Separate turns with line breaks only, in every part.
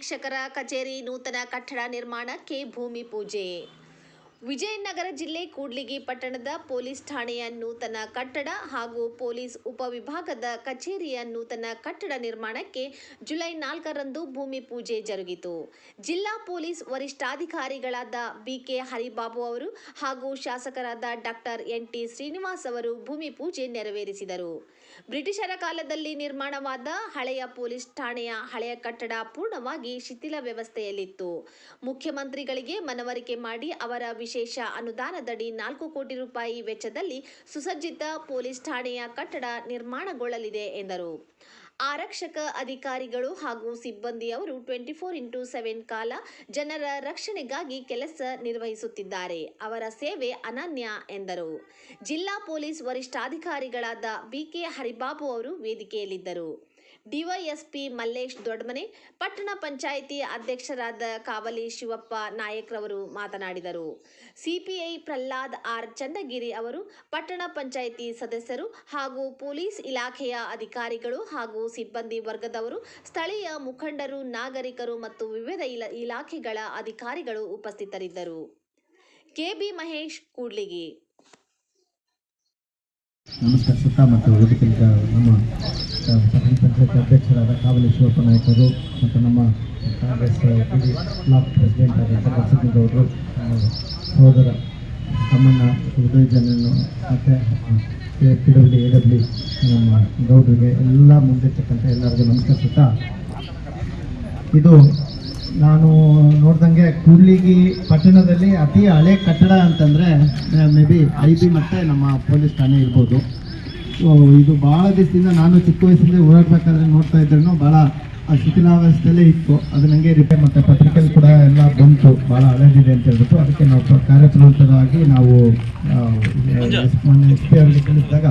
ಅಧೀಕ್ಷಕರ ಕಚೇರಿ ನೂತನ ಕಟ್ಟಡ ನಿರ್ಮಾಣಕ್ಕೆ ಭೂಮಿ ಪೂಜೆ. ವಿಜಯನಗರ ಜಿಲ್ಲೆ ಕೂಡ್ಲಿಗಿ ಪಟ್ಟಣದ ಪೊಲೀಸ್ ಠಾಣೆಯ ನೂತನ ಕಟ್ಟಡ ಹಾಗೂ ಪೊಲೀಸ್ ಉಪವಿಭಾಗದ ಕಚೇರಿಯ ನೂತನ ಕಟ್ಟಡ ನಿರ್ಮಾಣಕ್ಕೆ ಜುಲೈ ನಾಲ್ಕರಂದು ಭೂಮಿ ಪೂಜೆ ಜರುಗಿತು. ಜಿಲ್ಲಾ ಪೊಲೀಸ್ ವರಿಷ್ಠಾಧಿಕಾರಿಗಳಾದ ಬಿಕೆ ಹರಿಬಾಬು ಅವರು ಹಾಗೂ ಶಾಸಕರಾದ ಡಾಕ್ಟರ್ ಎನ್ ಟಿ ಶ್ರೀನಿವಾಸ್ ಅವರು ಭೂಮಿ ಪೂಜೆ ನೆರವೇರಿಸಿದರು. ಬ್ರಿಟಿಷರ ಕಾಲದಲ್ಲಿ ನಿರ್ಮಾಣವಾದ ಹಳೆಯ ಪೊಲೀಸ್ ಠಾಣೆಯ ಹಳೆಯ ಕಟ್ಟಡ ಪೂರ್ಣವಾಗಿ ಶಿಥಿಲ ವ್ಯವಸ್ಥೆಯಲ್ಲಿತ್ತು. ಮುಖ್ಯಮಂತ್ರಿಗಳಿಗೆ ಮನವರಿಕೆ ಮಾಡಿ ಅವರ ವಿಶೇಷ ಅನುದಾನದಡಿ ನಾಲ್ಕು ಕೋಟಿ ರೂಪಾಯಿ ವೆಚ್ಚದಲ್ಲಿ ಸುಸಜ್ಜಿತ ಪೊಲೀಸ್ ಠಾಣೆಯ ಕಟ್ಟಡ ನಿರ್ಮಾಣಗೊಳ್ಳಲಿದೆ ಎಂದರು. ಆರಕ್ಷಕ ಅಧಿಕಾರಿಗಳು ಹಾಗೂ ಸಿಬ್ಬಂದಿಯವರು ಟ್ವೆಂಟಿ ಫೋರ್ ಇಂಟು ಸೆವೆನ್ ಕಾಲ ಜನರ ರಕ್ಷಣೆಗಾಗಿ ಕೆಲಸ ನಿರ್ವಹಿಸುತ್ತಿದ್ದಾರೆ. ಅವರ ಸೇವೆ ಅನನ್ಯ ಎಂದರು. ಜಿಲ್ಲಾ ಪೊಲೀಸ್ ವರಿಷ್ಠಾಧಿಕಾರಿಗಳಾದ ಬಿಕೆ ಹರಿಬಾಬು ಅವರು ವೇದಿಕೆಯಲ್ಲಿದ್ದರು. ಡಿವೈಎಸ್ಪಿ ಮಲ್ಲೇಶ್ ದೊಡ್ಮನೆ ಪಟ್ಟಣ ಪಂಚಾಯಿತಿ ಅಧ್ಯಕ್ಷರಾದ ಕಾವಲಿ ಶಿವಪ್ಪ ನಾಯಕ್ರವರು ಮಾತನಾಡಿದರು. ಸಿಪಿಐ ಪ್ರಹ್ಲಾದ್ ಆರ್ ಚಂದಗಿರಿ ಅವರು ಪಟ್ಟಣ ಪಂಚಾಯಿತಿ ಸದಸ್ಯರು ಹಾಗೂ ಪೊಲೀಸ್ ಇಲಾಖೆಯ ಅಧಿಕಾರಿಗಳು ಹಾಗೂ ಸಿಬ್ಬಂದಿ ವರ್ಗದವರು ಸ್ಥಳೀಯ ಮುಖಂಡರು ನಾಗರಿಕರು ಮತ್ತು ವಿವಿಧ ಇಲ ಇಲಾಖೆಗಳ ಅಧಿಕಾರಿಗಳು ಉಪಸ್ಥಿತರಿದ್ದರು. K B Mahesh Kudligi.
ನಮಸ್ಕಾರ ಮತ್ತು ವೇದಿಕೆಯಿಂದ ನಮ್ಮ ಆ, ಪಂಚಾಯತ್ ಅಧ್ಯಕ್ಷರಾದ ಕಾವಲಿ ಶಿವಪ್ಪ ನಾಯಕರು ಮತ್ತು ನಮ್ಮ ಕಾಂಗ್ರೆಸ್ ಬ್ಲಾಕ್ ಪ್ರೆಸಿಡೆಂಟ್ ಆದಂಥ ಸಿದ್ದಗೌಡರು ಸಹೋದರ ತಮ್ಮಣ್ಣ ಉದಯ ಮತ್ತು ಪಿ ಡಬ್ಲ್ಯೂ ಎ ಡಬ್ಲ್ಯೂ, ನಮ್ಮ ಗೌಡರಿಗೆ ಎಲ್ಲ ಮುಂದಿರ್ತಕ್ಕಂಥ ಎಲ್ಲರಿಗೂ ನಮಸ್ಕರಿಸುತ್ತಾ, ಇದು ನಾನು ನೋಡ್ದಂಗೆ ಕೂಡ್ಲಿಗಿ ಪಟ್ಟಣದಲ್ಲಿ ಅತಿ ಹಳೆ ಕಟ್ಟಡ ಅಂತಂದರೆ ಮೇ ಬಿ ಐ ಬಿ ಮತ್ತು ನಮ್ಮ ಪೊಲೀಸ್ ಠಾಣೆ ಇರ್ಬೋದು. ಇದು ಭಾಳ ದಿವಸದಿಂದ ನಾನು ಚಿಕ್ಕ ವಯಸ್ಸಿಂದ ಓಡಾಡ್ಬೇಕಾದ್ರೆ ನೋಡ್ತಾ ಇದ್ರು ಭಾಳ ಆ ಶಿಥಿಲಾವಸ್ಥೆಯಲ್ಲೇ ಇತ್ತು. ಅದು ನನಗೆ ರಿಪೇರ್ ಮತ್ತು ಪತ್ರಿಕೆಯಲ್ಲಿ ಕೂಡ ಎಲ್ಲ ಬಂತು. ಭಾಳ ಅಳೆದಿದೆ ಅಂತ ಹೇಳ್ಬಿಟ್ಟು ಅದಕ್ಕೆ ನಾವು ಕಾರ್ಯಪ್ರವೃತ್ತರಾಗಿ ನಾವು ಎಸ್ ಪಿ ಅವರಿಗೆ ತಿಳಿಸಿದಾಗ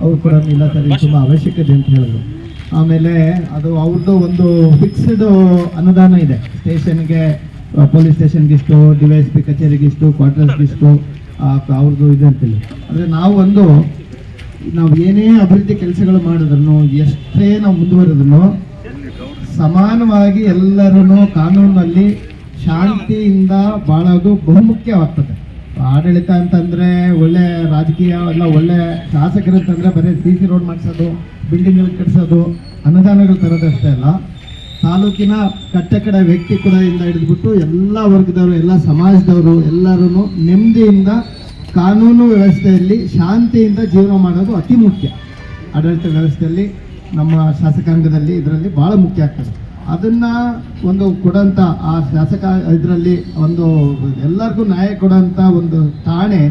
ಅವರು ಕೂಡ ಇಲ್ಲ ಸರ್ ಇದು ತುಂಬ ಅವಶ್ಯಕತೆ ಅಂತ ಹೇಳಿದ್ರು. ಆಮೇಲೆ ಅದು ಅವ್ರದ್ದು ಒಂದು ಫಿಕ್ಸ್ಡ್ ಅನುದಾನ ಇದೆ. ಸ್ಟೇಷನ್ಗೆ ಪೊಲೀಸ್ ಸ್ಟೇಷನ್ಗೆ ಇಷ್ಟು ಡಿ ವೈ ಎಸ್ ಪಿ ಕಚೇರಿಗೆ ಇಷ್ಟು ಕ್ವಾರ್ಟರ್ಸ್ಗೆ ಇಷ್ಟು ಆ, ಅವ್ರದ್ದು ಇದೆ ಅಂತೇಳಿ ಅಂದರೆ ನಾವು ಒಂದು ನಾವು ಏನೇ ಅಭಿವೃದ್ಧಿ ಕೆಲಸಗಳು ಮಾಡಿದ್ರು ಎಷ್ಟೇ ನಾವು ಮುಂದುವರೆದ್ರು ಸಮಾನವಾಗಿ ಎಲ್ಲರೂ ಕಾನೂನಲ್ಲಿ ಶಾಂತಿಯಿಂದ ಬಾಳೋದು ಬಹುಮುಖ್ಯವಾಗ್ತದೆ. ಆಡಳಿತ ಅಂತಂದ್ರೆ ಒಳ್ಳೆ ರಾಜಕೀಯ ಎಲ್ಲ ಒಳ್ಳೆ ಶಾಸಕರು ಅಂತಂದ್ರೆ ಬರೀ ಸಿ ಸಿ ರೋಡ್ ಮಾಡಿಸೋದು, ಬಿಲ್ಡಿಂಗ್ಗಳು ಕಟ್ಟಿಸೋದು ಅನುದಾನಗಳು ತರೋದಷ್ಟೇ ಅಲ್ಲ. ತಾಲೂಕಿನ ಕಟ್ಟಕಡ ವ್ಯಕ್ತಿ ಕೂಡ ಇಂದ ಹಿಡಿದ್ಬಿಟ್ಟು ಎಲ್ಲ ವರ್ಗದವರು, ಎಲ್ಲ ಸಮಾಜದವರು ಎಲ್ಲರೂ ನೆಮ್ಮದಿಯಿಂದ ಕಾನೂನು ವ್ಯವಸ್ಥೆಯಲ್ಲಿ ಶಾಂತಿಯಿಂದ ಜೀವನ ಮಾಡೋದು ಅತಿ ಮುಖ್ಯ. ಆಡಳಿತ ವ್ಯವಸ್ಥೆಯಲ್ಲಿ ನಮ್ಮ ಶಾಸಕಾಂಗದಲ್ಲಿ ಇದರಲ್ಲಿ ಭಾಳ ಮುಖ್ಯ ಆಗ್ತದೆ. ಅದನ್ನ ಒಂದು ಕೊಡಂತ ಆ ಶಾಸಕ ಇದರಲ್ಲಿ ಒಂದು ಎಲ್ಲರಿಗೂ ನ್ಯಾಯ ಕೊಡೋಂಥ ಒಂದು ಠಾಣೆ,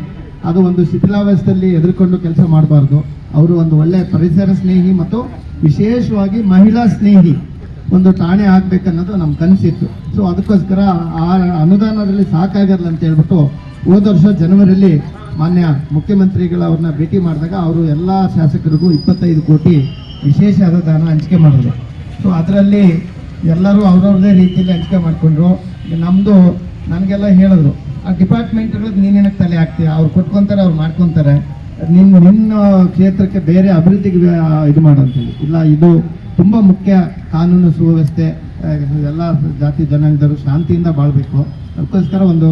ಅದು ಒಂದು ಶಿಥಿಲಾವಸ್ಥೆಯಲ್ಲಿ ಎದುರುಕೊಂಡು ಕೆಲಸ ಮಾಡಬಾರ್ದು. ಅವರು ಒಂದು ಒಳ್ಳೆ ಪರಿಸರ ಸ್ನೇಹಿ ಮತ್ತು ವಿಶೇಷವಾಗಿ ಮಹಿಳಾ ಸ್ನೇಹಿ ಒಂದು ಠಾಣೆ ಆಗಬೇಕನ್ನೋದು ನಮ್ಮ ಕನಸಿತ್ತು ಸೊ ಅದಕ್ಕೋಸ್ಕರ ಆ ಅನುದಾನದಲ್ಲಿ ಸಾಕಾಗಲ್ಲ ಅಂತ ಹೇಳ್ಬಿಟ್ಟು ಹೋದ ವರ್ಷ ಜನವರಿಯಲ್ಲಿ ಮಾನ್ಯ ಮುಖ್ಯಮಂತ್ರಿಗಳ ಅವ್ರನ್ನ ಭೇಟಿ ಮಾಡಿದಾಗ ಅವರು ಎಲ್ಲ ಶಾಸಕರಿಗೂ ಇಪ್ಪತ್ತೈದು ಕೋಟಿ ವಿಶೇಷ ಅನುದಾನ ಹಂಚಿಕೆ ಮಾಡಿದ್ರು. ಸೊ ಅದರಲ್ಲಿ ಎಲ್ಲರೂ ಅವ್ರವ್ರದೇ ರೀತಿಯಲ್ಲಿ ಹಂಚಿಕೆ ಮಾಡಿಕೊಂಡ್ರು. ನಮ್ಮದು ನನಗೆಲ್ಲ ಹೇಳಿದ್ರು, ಆ ಡಿಪಾರ್ಟ್ಮೆಂಟ್ಗಳಿಗೆ ನೀನೇನಕ್ಕೆ ತಲೆ ಹಾಕ್ತೀಯ? ಅವ್ರು ಕೊಟ್ಕೊತಾರೆ, ಅವ್ರು ಮಾಡ್ಕೊತಾರೆ. ನಿನ್ನ ನಿನ್ನ ಕ್ಷೇತ್ರಕ್ಕೆ ಬೇರೆ ಅಭಿವೃದ್ಧಿಗೆ ಇದು ಮಾಡೋಂಥೇಳಿ ಇಲ್ಲ, ಇದು ತುಂಬ ಮುಖ್ಯ ಕಾನೂನು ಸುವ್ಯವಸ್ಥೆ, ಎಲ್ಲ ಜಾತಿ ಜನಾಂಗದವರು ಶಾಂತಿಯಿಂದ ಬಾಳಬೇಕು. ಅದಕ್ಕೋಸ್ಕರ ಒಂದು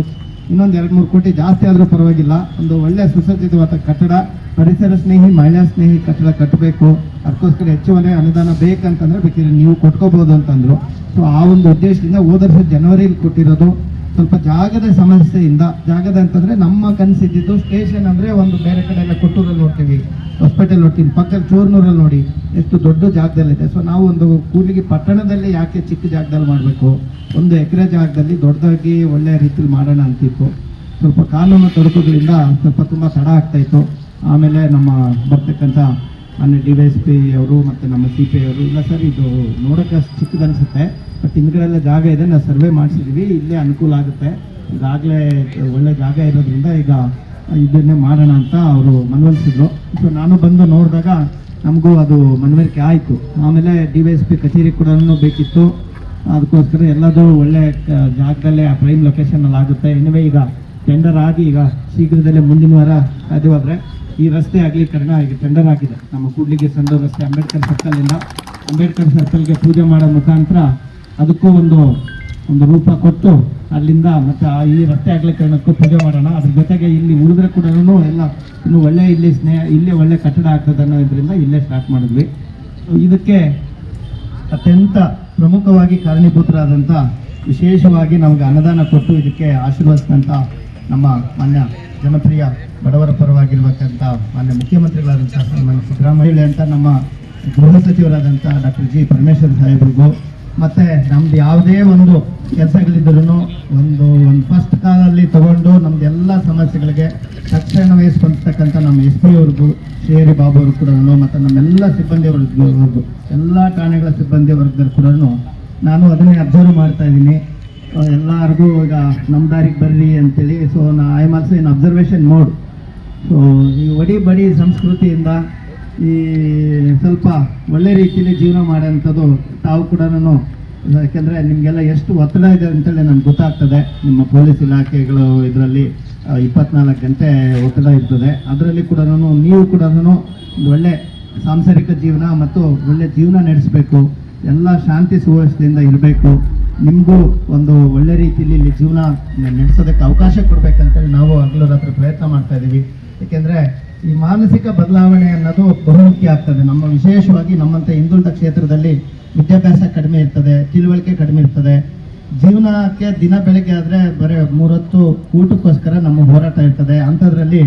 ಇನ್ನೊಂದು ಎರಡು ಮೂರು ಕೋಟಿ ಜಾಸ್ತಿ ಆದರೂ ಪರವಾಗಿಲ್ಲ. ಒಂದು ಒಳ್ಳೆ ಸುಸಜ್ಜಿತವಾದ ಕಟ್ಟಡ, ಪರಿಸರ ಸ್ನೇಹಿ, ಮಹಿಳಾ ಸ್ನೇಹಿ ಕಟ್ಟಡ ಕಟ್ಟಬೇಕು. ಅದಕ್ಕೋಸ್ಕರ ಹೆಚ್ಚುವರಿ ಅನುದಾನ ಬೇಕಂತಂದರೆ, ಬೇಕಿದ್ರೆ ನೀವು ಕೊಟ್ಕೋಬೋದು ಅಂತಂದ್ರು. ಸೊ ಆ ಒಂದು ಉದ್ದೇಶದಿಂದ ಹೋದ ವರ್ಷ ಜನವರಿಲಿ ಕೊಟ್ಟಿರೋದು. ಸ್ವಲ್ಪ ಜಾಗದ ಸಮಸ್ಯೆಯಿಂದ, ಜಾಗದ ಅಂತಂದ್ರೆ ನಮ್ಮ ಕನಸಿದ್ದು ಸ್ಟೇಷನ್ ಅಂದ್ರೆ ಒಂದು ಬೇರೆ ಕಡೆ ಎಲ್ಲ ಕೊಟ್ಟೂರಲ್ಲಿ ನೋಡ್ತೀವಿ ಹಾಸ್ಪಿಟಲ್ ನೋಡ್ತೀವಿ ಪಕ್ಕದ ಚೂರ್ನೂರಲ್ಲಿ ನೋಡಿ, ಎಷ್ಟು ದೊಡ್ಡ ಜಾಗದಲ್ಲಿದೆ. ಸೊ ನಾವು ಒಂದು ಕೂಲಿಗೆ ಪಟ್ಟಣದಲ್ಲಿ ಯಾಕೆ ಚಿಕ್ಕ ಜಾಗದಲ್ಲಿ ಮಾಡಬೇಕು? ಒಂದು ಎಕರೆ ಜಾಗದಲ್ಲಿ ದೊಡ್ಡದಾಗಿ ಒಳ್ಳೆಯ ರೀತಿಯಲ್ಲಿ ಮಾಡೋಣ ಅಂತಿತ್ತು. ಸ್ವಲ್ಪ ಕಾನೂನು ತೊಡಕುಗಳಿಂದ ಸ್ವಲ್ಪ ತುಂಬ ತಡ ಆಗ್ತಾಯಿತ್ತು ಆಮೇಲೆ ನಮ್ಮ ಬರ್ತಕ್ಕಂಥ ಮಾನ್ಯ ಡಿ ವೈ ಎಸ್ ಪಿ ಅವರು ಮತ್ತು ನಮ್ಮ ಸಿ ಪಿ ಅವರು, ಇಲ್ಲ ಸರ್, ಇದು ನೋಡೋಕೆ ಅಷ್ಟು ಚಿಕ್ಕದನ್ಸುತ್ತೆ ಬಟ್ ಹಿಂದ್ಗಡೆಲ್ಲ ಜಾಗ ಇದೆ, ನಾವು ಸರ್ವೆ ಮಾಡಿಸಿದ್ವಿ, ಇಲ್ಲೇ ಅನುಕೂಲ ಆಗುತ್ತೆ. ಈಗಾಗಲೇ ಒಳ್ಳೆ ಜಾಗ ಇರೋದ್ರಿಂದ ಈಗ ಇದನ್ನೇ ಮಾಡೋಣ ಅಂತ ಅವರು ಮನವೊಲಿಸಿದ್ರು. ಸೊ ನಾನು ಬಂದು ನೋಡಿದಾಗ ನಮಗೂ ಅದು ಮನವರಿಕೆ ಆಯಿತು. ಆಮೇಲೆ ಡಿ ವೈ ಎಸ್ ಪಿ ಕಚೇರಿ ಕೂಡ ಬೇಕಿತ್ತು. ಅದಕ್ಕೋಸ್ಕರ ಎಲ್ಲದೂ ಒಳ್ಳೆ ಜಾಗದಲ್ಲೇ, ಆ ಪ್ರೈಮ್ ಲೊಕೇಶನಲ್ಲಿ ಆಗುತ್ತೆ. ಎನಿವೆ ಈಗ ಟೆಂಡರ್ ಆಗಿ ಈಗ ಶೀಘ್ರದಲ್ಲೇ ಮುಂದಿನ ವಾರ ಸಾಧ್ಯವಾದರೆ ಈ ರಸ್ತೆ ಅಗಲೀಕರಣ ಆಗಿ ಟೆಂಡರ್ ಆಗಿದೆ. ನಮ್ಮ ಕೂಡ್ಲಿಗೆ ಸಂದ ರಸ್ತೆ ಅಂಬೇಡ್ಕರ್ ಸರ್ಕಲಿಂದ ಅಂಬೇಡ್ಕರ್ ಸರ್ಕಲ್ಗೆ ಪೂಜೆ ಮಾಡೋ ಮುಖಾಂತರ ಅದಕ್ಕೂ ಒಂದು ಒಂದು ರೂಪ ಕೊಟ್ಟು ಅಲ್ಲಿಂದ ಮತ್ತೆ ಆ ಈ ರಸ್ತೆ ಅಗಲೀಕರಣಕ್ಕೂ ಪೂಜೆ ಮಾಡೋಣ. ಅದ್ರ ಜೊತೆಗೆ ಇಲ್ಲಿ ಉಳಿದ್ರೆ ಕೂಡ ಎಲ್ಲ ಇನ್ನು ಒಳ್ಳೆ ಇಲ್ಲಿ ಸ್ನೇಹ, ಇಲ್ಲೇ ಒಳ್ಳೆ ಕಟ್ಟಡ ಆಗ್ತದೆ ಅನ್ನೋದ್ರಿಂದ ಇಲ್ಲೇ ಸ್ಟಾರ್ಟ್ ಮಾಡಿದ್ವಿ. ಇದಕ್ಕೆ ಅತ್ಯಂತ ಪ್ರಮುಖವಾಗಿ ಕಾರಣೀಭೂತರಾದಂಥ ವಿಶೇಷವಾಗಿ ನಮಗೆ ಅನುದಾನ ಕೊಟ್ಟು ಇದಕ್ಕೆ ಆಶೀರ್ವದಿಸಿದಂಥ ನಮ್ಮ ಮಾನ್ಯ ಜನಪ್ರಿಯ ಬಡವರ ಪರವಾಗಿರ್ಬೇಕಂತ ಮಾನ್ಯ ಮುಖ್ಯಮಂತ್ರಿಗಳಾದಂಥ ಮಾನ್ಯ ಸಿದ್ದರಾಮಯ್ಯ ಅಂತ ನಮ್ಮ ಗೃಹ ಸಚಿವರಾದಂಥ ಡಾಕ್ಟರ್ ಜಿ ಪರಮೇಶ್ವರ್ ಸಾಹೇಬ್ರಿಗೂ, ಮತ್ತೆ ನಮ್ದು ಯಾವುದೇ ಒಂದು ಕೆಲಸಗಳಿದ್ರೂ ಒಂದು ಒಂದು ಫಸ್ಟ್ ಕಾಲಲ್ಲಿ ತಗೊಂಡು ನಮ್ದು ಎಲ್ಲ ಸಮಸ್ಯೆಗಳಿಗೆ ತಕ್ಷಣವೇ ಸ್ಪಂದಿಸ್ತಕ್ಕಂಥ ನಮ್ಮ ಎಸ್ ಪಿ ಅವ್ರಿಗೂ ಶೇರಿ ಬಾಬು ಅವ್ರಿಗೂ ಕೂಡ ಮತ್ತು ನಮ್ಮೆಲ್ಲ ಸಿಬ್ಬಂದಿ ವರ್ಗದವ್ರಿಗೂ ಎಲ್ಲ ಠಾಣೆಗಳ ಸಿಬ್ಬಂದಿ ವರ್ಗದವ್ರು ಕೂಡ ನಾನು ಅದನ್ನೇ ಅಬ್ಸರ್ವ್ ಮಾಡ್ತಾ ಇದ್ದೀನಿ. ಎಲ್ಲರಿಗೂ ಈಗ ನಮ್ಮ ದಾರಿಗೆ ಬರ್ರಿ ಅಂತೇಳಿ ಸೊ ನಾ I also in observation mode ಈ ಒಡಿ ಬಡಿ ಸಂಸ್ಕೃತಿಯಿಂದ ಈ ಸ್ವಲ್ಪ ಒಳ್ಳೆ ರೀತಿಯಲ್ಲಿ ಜೀವನ ಮಾಡೋಂಥದ್ದು ತಾವು ಕೂಡ ಯಾಕೆಂದರೆ ನಿಮಗೆಲ್ಲ ಎಷ್ಟು ಒತ್ತಡ ಇದೆ ಅಂತೇಳಿ ನನಗೆ ಗೊತ್ತಾಗ್ತದೆ. ನಿಮ್ಮ ಪೊಲೀಸ್ ಇಲಾಖೆಗಳು ಇದರಲ್ಲಿ ಇಪ್ಪತ್ನಾಲ್ಕು ಗಂಟೆ ಒತ್ತಡ ಇರ್ತದೆ. ಅದರಲ್ಲಿ ಕೂಡ ನೀವು ಕೂಡ ನಾನು ಒಳ್ಳೆ ಸಾಂಸಾರಿಕ ಜೀವನ ಮತ್ತು ಒಳ್ಳೆ ಜೀವನ ನಡೆಸಬೇಕು. ಎಲ್ಲ ಶಾಂತಿ ಸುವ್ಯವಸ್ಥೆಯಿಂದ ಇರಬೇಕು. ನಿಮಗೂ ಒಂದು ಒಳ್ಳೆ ರೀತಿಯಲ್ಲಿ ಇಲ್ಲಿ ಜೀವನ ನಡೆಸೋದಕ್ಕೆ ಅವಕಾಶ ಕೊಡಬೇಕಂತೇಳಿ ನಾವು ಹಗಲು ರಾತ್ರಿ ಪ್ರಯತ್ನ ಮಾಡ್ತಾ ಇದ್ದೀವಿ. ಏಕೆಂದರೆ ಈ ಮಾನಸಿಕ ಬದಲಾವಣೆ ಅನ್ನೋದು ಬಹುಮುಖ್ಯ ಆಗ್ತದೆ. ನಮ್ಮ ವಿಶೇಷವಾಗಿ ನಮ್ಮಂಥ ಹಿಂದುಳಿದ ಕ್ಷೇತ್ರದಲ್ಲಿ ವಿದ್ಯಾಭ್ಯಾಸ ಕಡಿಮೆ ಇರ್ತದೆ, ತಿಳುವಳಿಕೆ ಕಡಿಮೆ ಇರ್ತದೆ. ಜೀವನಕ್ಕೆ ದಿನ ಬೆಳಗ್ಗೆ ಆದರೆ ಬರೀ ಮೂರೊತ್ತು ಊಟಕ್ಕೋಸ್ಕರ ನಮ್ಮ ಹೋರಾಟ ಇರ್ತದೆ. ಅಂಥದ್ರಲ್ಲಿ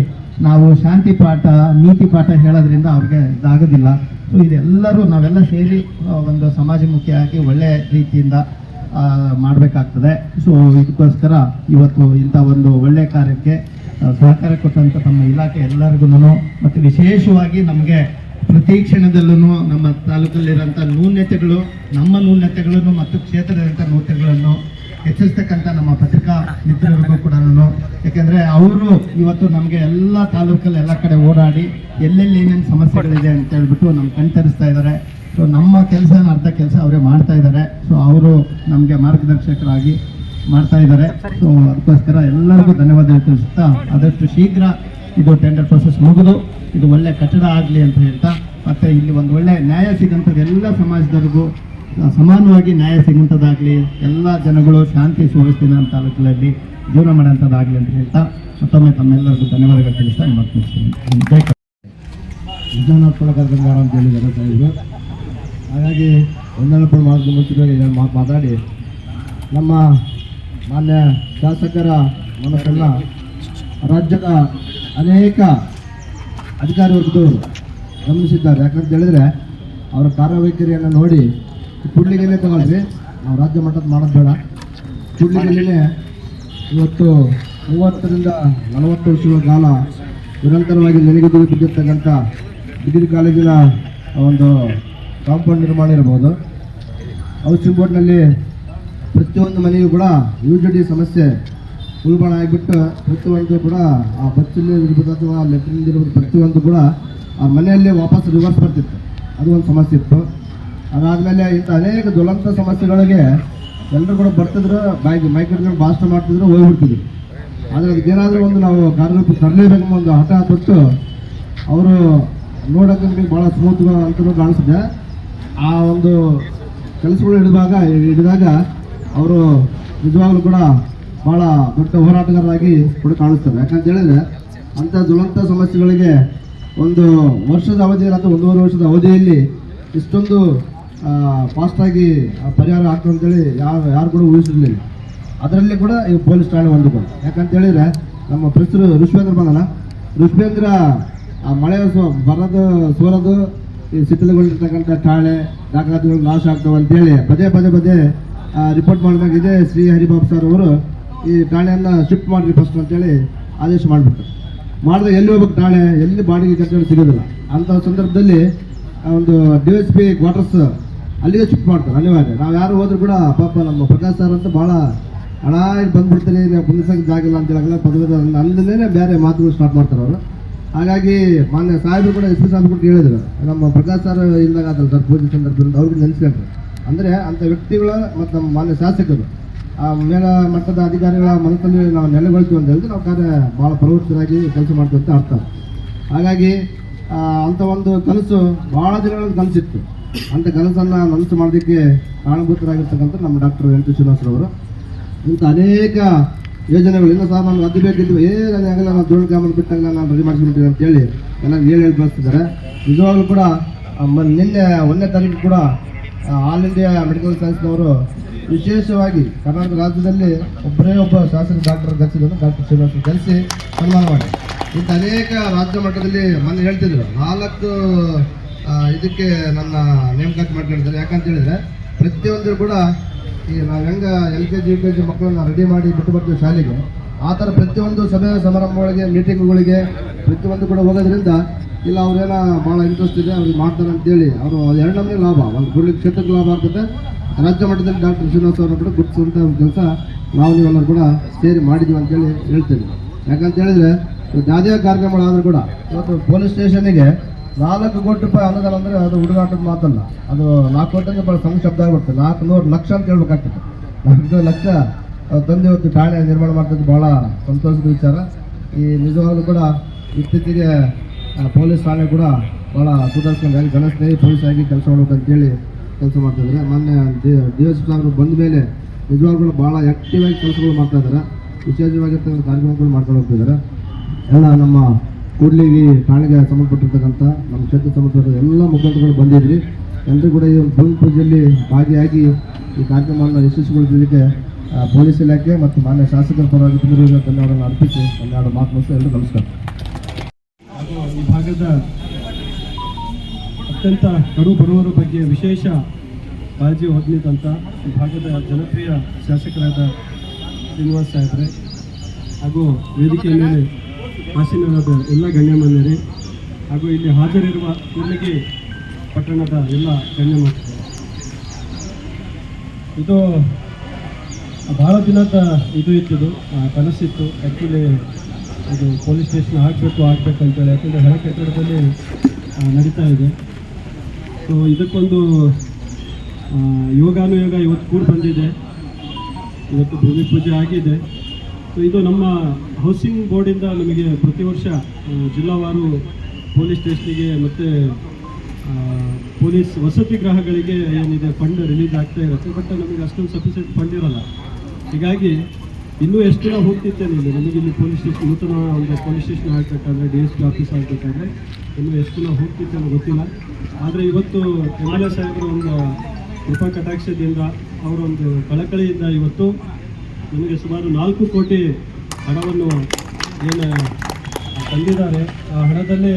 ನಾವು ಶಾಂತಿ ಪಾಠ, ನೀತಿ ಪಾಠ ಹೇಳೋದ್ರಿಂದ ಅವ್ರಿಗೆ ಇದಾಗೋದಿಲ್ಲ. ಸೊ ಇದೆಲ್ಲರೂ ನಾವೆಲ್ಲ ಸೇರಿ ಒಂದು ಸಮಾಜಮುಖಿಯಾಗಿ ಒಳ್ಳೆ ರೀತಿಯಿಂದ ಮಾಡಬೇಕಾಗ್ತದೆ. ಸೊ ಇದಕ್ಕೋಸ್ಕರ ಇವತ್ತು ಇಂಥ ಒಂದು ಒಳ್ಳೆಯ ಕಾರ್ಯಕ್ಕೆ ಸಹಕಾರ ಕೊಟ್ಟಂಥ ತಮ್ಮ ಇಲಾಖೆ ಎಲ್ಲರಿಗೂ ಮತ್ತು ವಿಶೇಷವಾಗಿ ನಮಗೆ ಪ್ರತಿ ಕ್ಷಣದಲ್ಲೂ ನಮ್ಮ ತಾಲೂಕಲ್ಲಿರೋಂಥ ನ್ಯೂನ್ಯತೆಗಳು ನಮ್ಮ ನ್ಯೂನ್ಯತೆಗಳನ್ನು ಮತ್ತು ಕ್ಷೇತ್ರದಂಥ ನೂತ್ಯಗಳನ್ನು ಹೆಚ್ಚಿಸ್ತಕ್ಕಂಥ ನಮ್ಮ ಪತ್ರಿಕಾ ಮಿತ್ರರಿಗೂ ಕೂಡ ಯಾಕೆಂದರೆ ಅವರು ಇವತ್ತು ನಮಗೆ ಎಲ್ಲ ತಾಲೂಕಲ್ಲಿ ಎಲ್ಲ ಕಡೆ ಓಡಾಡಿ ಎಲ್ಲೆಲ್ಲಿ ಏನೇನು ಸಮಸ್ಯೆಗಳಿದೆ ಅಂತ ಹೇಳ್ಬಿಟ್ಟು ನಮ್ಗೆ ಕಣ್ತರಿಸ್ತಾ ಇದ್ದಾರೆ ಸೊ ನಮ್ಮ ಕೆಲಸನ ಅರ್ಧ ಕೆಲಸ ಅವರೇ ಮಾಡ್ತಾ ಇದ್ದಾರೆ ಸೊ ಅವರು ನಮಗೆ ಮಾರ್ಗದರ್ಶಕರಾಗಿ ಮಾಡ್ತಾ ಇದ್ದಾರೆ. ಸೊ ಅದಕ್ಕೋಸ್ಕರ ಎಲ್ಲರಿಗೂ ಧನ್ಯವಾದ ತಿಳಿಸುತ್ತಾ ಆದಷ್ಟು ಶೀಘ್ರ ಇದು ಟೆಂಡರ್ ಪ್ರೊಸೆಸ್ ಮುಗಿದು ಇದು ಒಳ್ಳೆ ಕಟ್ಟಡ ಆಗಲಿ ಅಂತ ಹೇಳ್ತಾ ಮತ್ತೆ ಇಲ್ಲಿ ಒಂದು ಒಳ್ಳೆ ನ್ಯಾಯ ಸಿಗಂಥದ್ದು ಎಲ್ಲ ಸಮಾಜದವ್ರಿಗೂ ಸಮಾನವಾಗಿ ನ್ಯಾಯ ಸಿಗುವಂಥದ್ದಾಗಲಿ ಎಲ್ಲ ಜನಗಳು ಶಾಂತಿ ಸುವ್ಯವಸ್ಥೆನ ತಾಲೂಕಿನಲ್ಲಿ ಜೀವನ ಮಾಡೋಂಥದ್ದಾಗಲಿ ಅಂತ ಹೇಳ್ತಾ ಮತ್ತೊಮ್ಮೆ ತಮ್ಮೆಲ್ಲರಿಗೂ ಧನ್ಯವಾದಗಳು ತಿಳಿಸ್ತಾ ನಿಮ್ಮ ಮಾತು ಮುಗಿಸ್ತೀನಿ.
ವಿಜ್ಞಾನಾತ್ಮಕ ಕಾರ್ಯಕ್ರಮ ಅಂತ ಹಾಗಾಗಿ ಮಾತು ಮಾತಾಡಿ. ನಮ್ಮ ಮಾನ್ಯ ಶಾಸಕರ ಮನಸ್ಸನ್ನ ರಾಜ್ಯದ ಅನೇಕ ಅಧಿಕಾರಿ ವರ್ಗದವರು ಗಮನಿಸಿದ್ದಾರೆ. ಯಾಕಂತ ಹೇಳಿದ್ರೆ ಅವರ ಕಾರ್ಯವೈಖರಿಯನ್ನು ನೋಡಿ ಕೂಡ್ಲಿಗೆಲ್ಲೇ ತಗೊಳ್ರಿ. ನಾವು ರಾಜ್ಯ ಮಟ್ಟದ ಮಾಡೋದು ಬೇಡ. ಕೂಡ್ಲಿಗೆಲ್ಲೇ ಇವತ್ತು ಮೂವತ್ತರಿಂದ ನಲವತ್ತು ವರ್ಷಗಳ ಕಾಲ ನಿರಂತರವಾಗಿ ನೆನೆಗುದಿಗೆ ಬಿದ್ದಿರ್ತಕ್ಕಂಥ ಡಿಗ್ರಿ ಕಾಲೇಜಿನ ಒಂದು ಕಾಂಪೌಂಡ್ ನಿರ್ಮಾಣ ಇರ್ಬೋದು. ಹೌಸಿಂಗ್ ಬೋರ್ಡ್ನಲ್ಲಿ ಪ್ರತಿಯೊಂದು ಮನೆಯೂ ಕೂಡ ಯು ಜಿ ಡಿ ಸಮಸ್ಯೆ ಉಲ್ಬಣ ಆಗಿಬಿಟ್ಟು ಪ್ರತಿಯೊಂದು ಕೂಡ ಆ ಬಚ್ಚಲ್ಲಿ ಇರ್ಬೋದು ಅಥವಾ ಲೆಟ್ರಿನ್ ಇರ್ಬೋದು ಪ್ರತಿಯೊಂದು ಕೂಡ ಆ ಮನೆಯಲ್ಲೇ ವಾಪಸ್ ರಿವರ್ಸ್ ಬರ್ತಿತ್ತು. ಅದು ಒಂದು ಸಮಸ್ಯೆ ಇತ್ತು. ಅದಾದಮೇಲೆ ಇಂಥ ಅನೇಕ ಜ್ವಲಂತ ಸಮಸ್ಯೆಗಳಿಗೆ ಎಲ್ಲರೂ ಕೂಡ ಬರ್ತಿದ್ರು ಬೈಕ್ ಮೈಕ್ ಹಿಡ್ಕೊಂಡು ಭಾಷಣ ಮಾಡ್ತಿದ್ರು, ಹೋಗ್ಬಿಡ್ತಿದ್ರು. ಆದರೆ ಅದಕ್ಕೇನಾದರೂ ಒಂದು ನಾವು ಕಾರ್ಯರೂಪ ತರಲೇಬೇಕು ಒಂದು ಹಠ ತೊಟ್ಟು ಅವರು ನೋಡೋಕೆ ನಮಗೆ ಭಾಳ ಸ್ಮೂತ್ ಅಂತಲೂ ಕಾಣಿಸಿದೆ ಆ ಒಂದು ಕೆಲಸಗಳು ಹಿಡಿದಾಗ ಹಿಡಿದಾಗ ಅವರು ನಿಜವಾಗ್ಲೂ ಕೂಡ ಭಾಳ ದೊಡ್ಡ ಹೋರಾಟಗಾರರಾಗಿ ಕೂಡ ಕಾಣಿಸ್ತಾರೆ. ಯಾಕಂತ ಹೇಳಿದ್ರೆ ಅಂಥ ಜ್ವಲಂತ ಸಮಸ್ಯೆಗಳಿಗೆ ಒಂದು ವರ್ಷದ ಅವಧಿಯಲ್ಲಿ ಅಥವಾ ಒಂದೂವರೆ ವರ್ಷದ ಅವಧಿಯಲ್ಲಿ ಇಷ್ಟೊಂದು ಫಾಸ್ಟಾಗಿ ಪರಿಹಾರ ಆಗ್ತದೆ ಅಂತೇಳಿ ಯಾರು ಯಾರು ಕೂಡ ಊಹಿಸಿರಲಿಲ್ಲ. ಅದರಲ್ಲಿ ಕೂಡ ಈ ಪೊಲೀಸ್ ಠಾಣೆ ಒಂದು ಕೂಡ ಯಾಕಂತ ಹೇಳಿದ್ರೆ ನಮ್ಮ ಪ್ರಸರು ಋಷೇಂದ್ರ ಬಂದಲ್ಲ ಋಷೇಂದ್ರ ಆ ಮಳೆ ಸೊ, ಬರೋದು ಸೋರೋದು ಈ ಶಿಥಿಲಗೊಂಡಿರ್ತಕ್ಕಂಥ ಠಾಣೆ ದಾಖಲಾತಿಗಳು ನಾಶ ಆಗ್ತವೆ ಅಂತೇಳಿ ಪದೇ ಪದೇ ಪದೇ ರಿಪೋರ್ಟ್ ಮಾಡಿದಾಗಿದೆ ಶ್ರೀ ಹರಿಬಾಬು ಸರ್ ಅವರು ಈ ಠಾಣೆಯನ್ನು ಶಿಫ್ಟ್ ಮಾಡಿರಿ ಫಸ್ಟ್ ಅಂತೇಳಿ ಆದೇಶ ಮಾಡಿಬಿಟ್ಟು ಮಾಡಿದಾಗ ಎಲ್ಲಿ ಹೋಗ್ಬೇಕು ಠಾಣೆ ಎಲ್ಲಿ ಬಾಡಿಗೆ ಕಟ್ಟಡ ಸಿಗೋದಿಲ್ಲ. ಅಂಥ ಸಂದರ್ಭದಲ್ಲಿ ಒಂದು ಡಿ ಎಸ್ ಪಿ ಕ್ವಾರ್ಟರ್ಸ್ ಅಲ್ಲಿಗೆ ಶಿಫ್ಟ್ ಮಾಡ್ತಾರೆ, ಅನಿವಾರ್ಯ. ನಾವು ಯಾರು ಹೋದ್ರು ಕೂಡ ಪಾಪ ನಮ್ಮ ಪ್ರಕಾಶ್ ಸರ್ ಅಂತ ಭಾಳ ಹಣ ಇಲ್ಲಿ ಬಂದ್ಬಿಡ್ತೀನಿ ನೀವು ಕುಂದಿಸಕ್ಕೆ ಜಾಗ ಇಲ್ಲ ಅಂತ ಹೇಳಲ್ಲ ಪದವಿ ಅಲ್ಲದೇ ಬೇರೆ ಮಾತುಗಳು ಸ್ಟಾರ್ಟ್ ಮಾಡ್ತಾರೆ ಅವರು. ಹಾಗಾಗಿ ಮಾನ್ಯ ಸಾಹೇಬರು ಕೂಡ ಎಸ್ ಪಿ ಸಾಹೇಬ್ ಕೂಡ ಹೇಳಿದ್ರು. ನಮ್ಮ ಪ್ರಕಾಶ್ ಸರ್ ಇಲ್ದಾಗ ಸರ್ ಪೂಜೆ ಸಂದರ್ಭದಿಂದ ಅವ್ರಿಗೆ ನೆನೆಸ್ಕೊಂಡ್ರು. ಅಂದರೆ ಅಂಥ ವ್ಯಕ್ತಿಗಳ ಮತ್ತು ನಮ್ಮ ಮಾನ್ಯ ಶಾಸಕರು, ಆ ಮೇಲ ಮಟ್ಟದ ಅಧಿಕಾರಿಗಳ ಮನಸ್ಸಲ್ಲಿ ನಾವು ನೆಲೆಗೊಳ್ತೀವಿ ಅಂತ ಹೇಳಿದ್ರೆ ನಾವು ಕಾರ್ಯ ಭಾಳ ಪ್ರವೃತ್ತರಾಗಿ ಕೆಲಸ ಮಾಡ್ತೀವಿ ಅಂತ ಅರ್ಥ. ಹಾಗಾಗಿ ಅಂಥ ಒಂದು ಕನಸು ಭಾಳ ದಿನಗಳಲ್ಲಿ ಕನಸಿತ್ತು. ಅಂಥ ಕನಸನ್ನು ನನಸು ಮಾಡೋದಕ್ಕೆ ಕಾರಣಭೂತರಾಗಿರ್ತಕ್ಕಂಥ ನಮ್ಮ ಡಾಕ್ಟರ್ ವೆಂಕಟ ಶ್ರೀನಿವಾಸರವರು ಇಂಥ ಅನೇಕ ಯೋಜನೆಗಳು ಇನ್ನೂ ಸಹ ನಾನು ಅದು ಬೇಕಿದ್ದು ಏ, ನಾನು ಆಗಲ್ಲ ನಾನು ದೊಡ್ಡ ಕಾಮನ್ ಬಿಟ್ಟಂಗ ನಾನು ರೆಡಿ ಮಾಡಿಸ್ಬಿಟ್ಟಿದೆ ಅಂತೇಳಿ ಎಲ್ಲ ಹೇಳಿ ಹೇಳಿ ಬಳಸ್ತಿದ್ದಾರೆ ನಿಜವಾಗ್ಲೂ ಕೂಡ ನಿನ್ನೆ ಒಂದನೇ ತಾರೀಕು ಕೂಡ ಆಲ್ ಇಂಡಿಯಾ ಮೆಡಿಕಲ್ ಸೈನ್ಸ್ನವರು ವಿಶೇಷವಾಗಿ ಕರ್ನಾಟಕ ರಾಜ್ಯದಲ್ಲಿ ಒಬ್ಬರೇ ಒಬ್ಬ ಶಾಸಕ ಡಾಕ್ಟರ್ ಕಲಿಸಿದ್ರು ಡಾಕ್ಟರ್ ಶ್ರೀನಿವಾಸ ಕಲಿಸಿ ಸನ್ಮಾನ ಮಾಡಿ. ಇಂಥ ಅನೇಕ ರಾಜ್ಯ ಮಟ್ಟದಲ್ಲಿ ಮೊನ್ನೆ ಹೇಳ್ತಿದ್ರು, ನಾಲ್ಕು ಇದಕ್ಕೆ ನನ್ನ ನೇಮಕಾತಿ ಮಾಡ್ಕೊಂಡಿದ್ದಾರೆ. ಯಾಕಂತ ಹೇಳಿದ್ರೆ ಪ್ರತಿಯೊಂದು ಕೂಡ ಈ ನಾವು ಹೆಂಗೆ L K G, U K G ಮಕ್ಕಳನ್ನ ರೆಡಿ ಮಾಡಿ ಬಿಟ್ಟು ಬರ್ತೀವಿ ಶಾಲೆಗೆ, ಆ ಥರ ಪ್ರತಿಯೊಂದು ಸಭೆ ಸಮಾರಂಭಗಳಿಗೆ ಮೀಟಿಂಗ್ಗಳಿಗೆ ಪ್ರತಿಯೊಂದು ಕೂಡ ಹೋಗೋದ್ರಿಂದ ಇಲ್ಲ, ಅವ್ರೇನೋ ಭಾಳ ಇಂಟ್ರೆಸ್ಟ್ ಇದೆ, ಅವ್ರಿಗೆ ಮಾಡ್ತಾರೆ ಅಂತೇಳಿ. ಅವರು ಎರಡು ನಮೂನೆ ಲಾಭ, ಒಂದು ಗುರುಳಿ ಕ್ಷೇತ್ರಕ್ಕೆ ಲಾಭ ಆಗ್ತದೆ. ರಾಜ್ಯ ಮಟ್ಟದಲ್ಲಿ ಡಾಕ್ಟರ್ ಶ್ರೀನಿವಾಸ್ ಅವರು ಕೂಡ ಗುರುತಿಸುವಂಥ ಕೆಲಸ ನಾವು ನೀವೆಲ್ಲರೂ ಕೂಡ ಸೇರಿ ಮಾಡಿದ್ದೀವಿ ಅಂತೇಳಿ ಹೇಳ್ತೇವೆ ಯಾಕಂತ ಹೇಳಿದ್ರೆ ಯಾವುದೇ ಕಾರ್ಯಕ್ರಮಗಳಾದರೂ ಕೂಡ ಇವತ್ತು ಪೊಲೀಸ್ ಸ್ಟೇಷನಿಗೆ ನಾಲ್ಕು ಕೋಟಿ ರೂಪಾಯಿ ಅನುದಾನ ಅಂದರೆ ಅದು ಹುಡುಗಾಟದ ಮಾತಲ್ಲ. ಅದು ನಾಲ್ಕು ಕೋಟಿ ಭಾಳ ಸಣ್ಣ ಶಬ್ದ ಆಗ್ಬಿಡ್ತದೆ ನಾಲ್ಕು ನೂರು ಲಕ್ಷ ಅಂತ ಹೇಳ್ಬೇಕಾಗ್ತದೆ. ನಾಲ್ಕು ಲಕ್ಷ ತಂದೆ ಇವತ್ತು ಠಾಣೆ ನಿರ್ಮಾಣ ಮಾಡ್ತಿದ್ದು ಭಾಳ ಸಂತೋಷದ ವಿಚಾರ. ಈ ನಿಜವಾಗಲೂ ಕೂಡ ಇತ್ತೀಚೆಗೆ ಪೊಲೀಸ್ ಠಾಣೆ ಕೂಡ ಭಾಳ ಸುಧಾರಿಸ್ಕೊಂಡು ಜನಸ್ನೇಹಿ ಪೊಲೀಸ್ ಆಗಿ ಕೆಲಸ ಮಾಡ್ಬೇಕಂತೇಳಿ ಕೆಲಸ ಮಾಡ್ತಿದ್ದಾರೆ ಮೊನ್ನೆ ಡಿ ಡಿ ಎಸ್ ಸಾಹೇಬರು ಬಂದ ಮೇಲೆ ನಿಜವಾಗ್ಲೂ ಭಾಳ ಆ್ಯಕ್ಟಿವ್ ಆಗಿ ಕೆಲಸಗಳು ಮಾಡ್ತಾ ಇದ್ದಾರೆ. ವಿಶೇಷವಾಗಿರ್ತಕ್ಕಂಥ ಕಾರ್ಯಕ್ರಮಗಳು ಮಾಡ್ಕೊಂಡು ಹೋಗ್ತಿದ್ದಾರೆ ಎಲ್ಲ ನಮ್ಮ ಕೂಡ್ಲಿಗಿ ಠಾಣೆಗೆ ಸಂಬಂಧಪಟ್ಟಿರ್ತಕ್ಕಂಥ ನಮ್ಮ ಕ್ಷೇತ್ರ ಸಂಬಂಧಪಟ್ಟ ಎಲ್ಲ ಮುಖಂಡರುಗಳು ಬಂದಿದ್ರಿ. ಎಲ್ಲರೂ ಕೂಡ ಈ ಒಂದು ಪೂಜೆಯಲ್ಲಿ ಭಾಗಿಯಾಗಿ ಈ ಕಾರ್ಯಕ್ರಮವನ್ನು ಯಶಸ್ವಿಗೊಳಿಸಲಿಕ್ಕೆ ಪೊಲೀಸ್ ಇಲಾಖೆ ಮತ್ತು ಮಾನ್ಯ ಶಾಸಕರ ಪರವಾಗಿ ಧನ್ಯವಾದಗಳನ್ನು ಅರ್ಪಿಸಿ. ಒಂದೆರಡು ಮಾತು ಮುಗಿಸಿ. ಎಲ್ಲರೂ ನಮಸ್ಕಾರ.
ಭಾಗದ ಅತ್ಯಂತ ಕಡು ಬಡವರ ಬಗ್ಗೆ ವಿಶೇಷ ಕಾಳಜಿ ಹೊಂದಿದಂಥ ಭಾಗದ ಜನಪ್ರಿಯ ಶಾಸಕರಾದ ಶ್ರೀನಿವಾಸ್ ಸಾಹೇಬ್ರೆ ಹಾಗೂ ವೇದಿಕೆಯ ಮೇಲೆ ಆಸೀನರಾದ ಎಲ್ಲ ಗಣ್ಯಮಾನ್ಯರೇ ಹಾಗೂ ಇಲ್ಲಿ ಹಾಜರಿರುವ ಕೂಡಲಿಗೆ ಪಟ್ಟಣದ ಎಲ್ಲ ಗಣ್ಯಮಾನ್ಯರು. ಇದು ಭಾಳ ದಿನದ ಇದು ಇತ್ತು ಕನಸಿತ್ತು. ಆ್ಯಕ್ಚುಲಿ ಇದು ಪೊಲೀಸ್ ಸ್ಟೇಷನ್ ಆಗಬೇಕು ಆಗಬೇಕು ಅಂತೇಳಿ ಯಾಕಂದರೆ ಹಳೆ ಕಟ್ಟಡದಲ್ಲಿ ನಡೀತಾ ಇದೆ. ಸೊ ಇದಕ್ಕೊಂದು ಯೋಗಾನುಯೋಗ ಇವತ್ತು ಕೂಡ ಬಂದಿದೆ. ಇವತ್ತು ಭೂಮಿ ಪೂಜೆ ಆಗಿದೆ. ಸೊ ಇದು ನಮ್ಮ ಹೌಸಿಂಗ್ ಬೋರ್ಡಿಂದ ನಮಗೆ ಪ್ರತಿ ವರ್ಷ ಜಿಲ್ಲಾವಾರು ಪೊಲೀಸ್ ಸ್ಟೇಷನಿಗೆ ಮತ್ತು ಪೊಲೀಸ್ ವಸತಿ ಗೃಹಗಳಿಗೆ ಏನಿದೆ ಫಂಡ್ ರಿಲೀಸ್ ಆಗ್ತಾ ಇರುತ್ತೆ. ಬಟ್ ನಮಗೆ ಅಷ್ಟೊಂದು ಸಫಿಷಿಯೆಂಟ್ ಫಂಡ್ ಇರಲ್ಲ. ಹೀಗಾಗಿ ಇನ್ನೂ ಎಷ್ಟು ದಿನ ಹೋಗ್ತಿದ್ದೆ ಇಲ್ಲಿ ನಮಗೆ ಇಲ್ಲಿ ಪೊಲೀಸ್ ಸ್ಟೇಷನ್ ನೂತನ ಒಂದು ಪೊಲೀಸ್ ಸ್ಟೇಷನ್ ಆಗಬೇಕಾದ್ರೆ ಡಿ ಎಸ್ ಪಿ ಆಫೀಸ್ ಆಗಬೇಕಾದ್ರೆ ಇನ್ನೂ ಎಷ್ಟು ದಿನ ಅಂತ ಗೊತ್ತಿಲ್ಲ. ಆದರೆ ಇವತ್ತು ಎಂ ಎಲ್ ಸಾಹೇಬರ ಒಂದು ಕೃಪಾ ಕಟಾಕ್ಷದಿಂದ ಅವರೊಂದು ಕಳಕಳಿಯಿಂದ ಇವತ್ತು ನಮಗೆ ಸುಮಾರು ನಾಲ್ಕು ಕೋಟಿ ಹಣವನ್ನು ಏನು ತಂದಿದ್ದಾರೆ. ಆ ಹಣದಲ್ಲಿ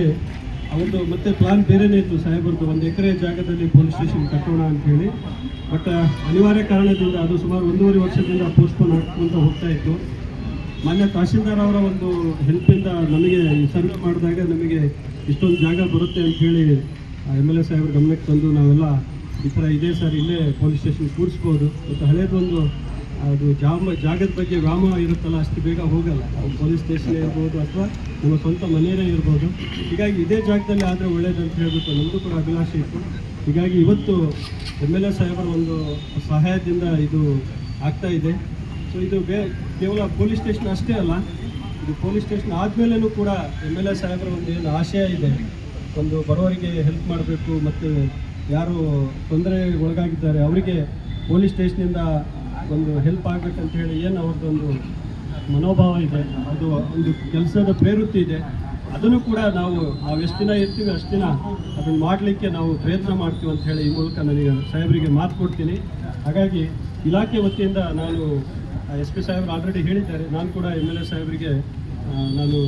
ಅವ್ರದ್ದು ಮತ್ತೆ ಪ್ಲಾನ್ ಬೇರೆನೇ ಇತ್ತು ಸಾಹೇಬರದ್ದು. ಒಂದು ಎಕರೆ ಜಾಗದಲ್ಲಿ ಪೊಲೀಸ್ ಸ್ಟೇಷನ್ ಕಟ್ಟೋಣ ಅಂತ ಹೇಳಿ ಬಟ್ ಅನಿವಾರ್ಯ ಕಾರಣದಿಂದ ಅದು ಸುಮಾರು ಒಂದೂವರೆ ವರ್ಷದಿಂದ ಪೋಸ್ಟ್ಪೋನ್ ಆಗ್ಕೊಂತ ಹೋಗ್ತಾ ಇತ್ತು. ಮಾನ್ಯ ತಹಶೀಲ್ದಾರ್ ಅವರ ಒಂದು ಹೆಲ್ಪಿಂದ ನಮಗೆ ಈ ಸರ್ವೆ ಮಾಡಿದಾಗ ನಮಗೆ ಇಷ್ಟೊಂದು ಜಾಗ ಬರುತ್ತೆ ಅಂತ ಹೇಳಿ ಎಂ ಎಲ್ ಎ ಸಾಹೇಬ್ರ ಗಮನಕ್ಕೆ ತಂದು ನಾವೆಲ್ಲ ಈ ಥರ ಇದೆ ಸರ್, ಇಲ್ಲೇ ಪೊಲೀಸ್ ಸ್ಟೇಷನ್ ಕೂರಿಸ್ಬೋದು. ಮತ್ತು ಹಳೇದೊಂದು ಅದು ಜಾಮ, ಜಾಗದ ಬಗ್ಗೆ ವ್ಯಾಮೋಹ ಇರುತ್ತಲ್ಲ, ಅಷ್ಟು ಬೇಗ ಹೋಗಲ್ಲ. ಪೊಲೀಸ್ ಸ್ಟೇಷನ್ ಇರ್ಬೋದು ಅಥವಾ ನಮ್ಮ ಸ್ವಂತ ಮನೆಯೇ ಇರ್ಬೋದು. ಹೀಗಾಗಿ ಇದೇ ಜಾಗದಲ್ಲಿ ಆದರೆ ಒಳ್ಳೇದಂತ ಹೇಳ್ಬಿಟ್ಟು ನಮ್ಮದು ಕೂಡ ಅಭಿಲಾಷೆ ಇತ್ತು. ಹೀಗಾಗಿ ಇವತ್ತು ಎಂ ಎಲ್ ಎ ಸಾಹೇಬರ ಒಂದು ಸಹಾಯದಿಂದ ಇದು ಆಗ್ತಾ ಇದೆ. ಸೊ ಇದು ಬೇ ಕೇವಲ ಪೊಲೀಸ್ ಸ್ಟೇಷನ್ ಅಷ್ಟೇ ಅಲ್ಲ, ಇದು ಪೊಲೀಸ್ ಸ್ಟೇಷನ್ ಆದಮೇಲೂ ಕೂಡ ಎಂ ಎಲ್ ಎ ಸಾಹೇಬರ ಒಂದು ಏನು ಆಶಯ ಇದೆ, ಒಂದು ಬಡವರಿಗೆ ಹೆಲ್ಪ್ ಮಾಡಬೇಕು ಮತ್ತು ಯಾರು ತೊಂದರೆ ಒಳಗಾಗಿದ್ದಾರೆ ಅವರಿಗೆ ಪೊಲೀಸ್ ಸ್ಟೇಷನಿಂದ ಒಂದು ಹೆಲ್ಪ್ ಆಗಬೇಕಂತ ಹೇಳಿ ಏನು ಅವ್ರದ್ದೊಂದು ಮನೋಭಾವ ಇದೆ, ಅದು ಒಂದು ಕೆಲಸದ ಪ್ರವೃತ್ತಿ ಇದೆ. ಅದನ್ನು ಕೂಡ ನಾವು ನಾವು ಎಷ್ಟು ದಿನ ಇರ್ತೀವಿ ಅಷ್ಟು ದಿನ ಅದನ್ನು ಮಾಡಲಿಕ್ಕೆ ನಾವು ಪ್ರಯತ್ನ ಮಾಡ್ತೀವಿ ಅಂತ ಹೇಳಿ ಈ ಮೂಲಕ ನನಗೆ ಸಾಹೇಬರಿಗೆ ಮಾತು ಕೊಡ್ತೀನಿ. ಹಾಗಾಗಿ ಇಲಾಖೆ ವತಿಯಿಂದ ನಾನು, ಎಸ್ ಪಿ ಸಾಹೇಬರು ಆಲ್ರೆಡಿ ಹೇಳಿದ್ದಾರೆ. ನಾನು ಕೂಡ ಎಂ ಎಲ್ ಎ ಸಾಹೇಬರಿಗೆ ನಾನು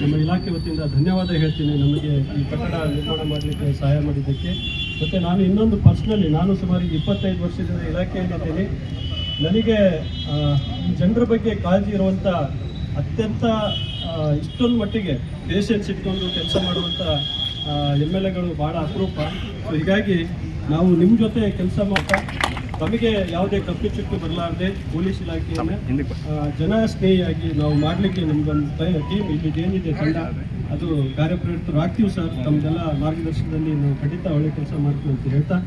ನಮ್ಮ ಇಲಾಖೆ ವತಿಯಿಂದ ಧನ್ಯವಾದ ಹೇಳ್ತೀನಿ ನಮಗೆ ಈ ಕಟ್ಟಡ ನಿರ್ಮಾಣ ಮಾಡಲಿಕ್ಕೆ ಸಹಾಯ ಮಾಡಿದ್ದಕ್ಕೆ. ಮತ್ತು ನಾನು ಇನ್ನೊಂದು ಪರ್ಸ್ನಲಿ ನಾನು ಸುಮಾರು ಇಪ್ಪತ್ತೈದು ವರ್ಷದಿಂದ ಇಲಾಖೆಯಲ್ಲಿದ್ದೀನಿ. ನನಗೆ ಜನರ ಬಗ್ಗೆ ಕಾಳಜಿ ಇರುವಂಥ ಅತ್ಯಂತ ಇಷ್ಟೊಂದು ಮಟ್ಟಿಗೆ ಪೇಷನ್ಸ್ ಇಟ್ಕೊಂಡು ಕೆಲಸ ಮಾಡುವಂಥ ಎಂ ಎಲ್ ಎಗಳು ಭಾಳ ಅಪರೂಪ. ಸೊ ಹೀಗಾಗಿ ನಾವು ನಿಮ್ಮ ಜೊತೆ ಕೆಲಸ ಮಾಡ್ತಾ, ನಮಗೆ ಯಾವುದೇ ಕಪ್ಪು ಚುಕ್ಕು ಬರಲಾರದೆ ಪೊಲೀಸ್ ಇಲಾಖೆಯನ್ನು ಜನ ಸ್ನೇಹಿಯಾಗಿ ನಾವು ಮಾಡಲಿಕ್ಕೆ ನಮ್ಗೊಂದು ಟೀಮ್ ಇಲ್ಲಿ ಏನಿದೆ ತಂಡ, ಅದು ಕಾರ್ಯಪ್ರವೃತ್ತರು ಆಗ್ತೀವಿ ಸರ್. ತಮ್ಮದೆಲ್ಲ ಮಾರ್ಗದರ್ಶನದಲ್ಲಿ ನಾವು ಖಂಡಿತ ಒಳ್ಳೆ ಕೆಲಸ ಮಾಡ್ತೀವಿ ಅಂತ ಹೇಳ್ತಾ,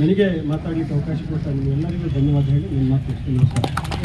ನನಗೆ ಮಾತಾಡಲಿಕ್ಕೆ ಅವಕಾಶ ಕೊಡ್ತಾ ನಿಮ್ಮೆಲ್ಲರಿಗೂ ಧನ್ಯವಾದ ಹೇಳಿ ನಿಮ್ಮ ಮಾತು ಸರ್.